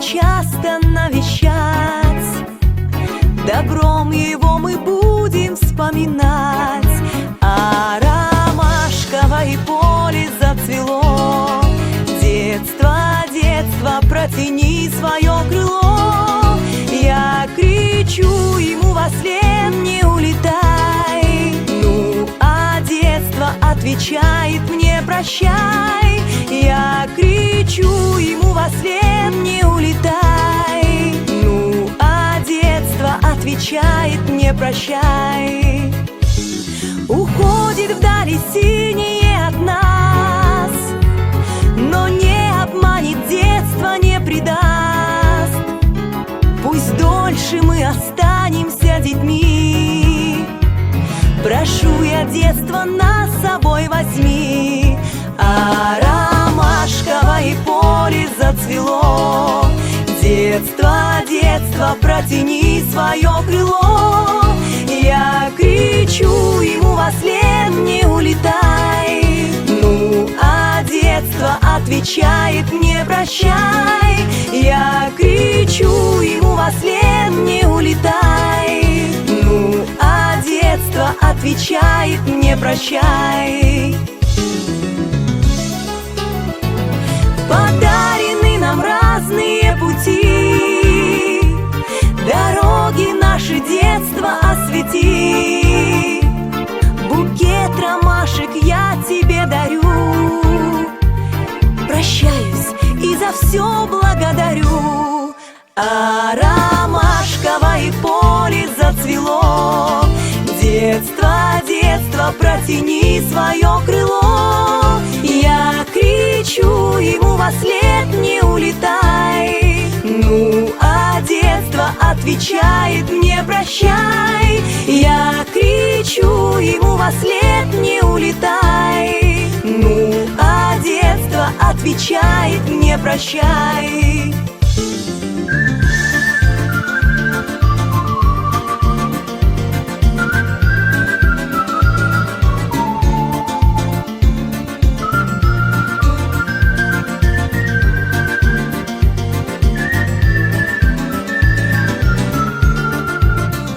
часто навещать. Добром его мы будем вспоминать. А ромашковое поле зацвело. Детство, детство, протяни свое крыло. Я кричу ему во след, не улетай Ну, а детство отвечает мне прощай прощай. Уходит вдали синее от нас Но не обманет детство, не предаст. Пусть дольше мы останемся детьми. Прошу я детство нас с собой возьми. А ромашковое поле зацвело. Детство, детство, протяни свое крыло кричу ему во след, не улетай. Ну, а детство отвечает мне прощай. Я кричу ему во след, не улетай. Ну, а детство отвечает мне прощай за все благодарю. А ромашковое поле зацвело. Детство, детство, протяни свое крыло. Я кричу ему во след, не улетай. Ну, а детство отвечает мне прощай Я отвечает мне прощай.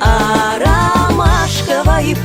А ромашковое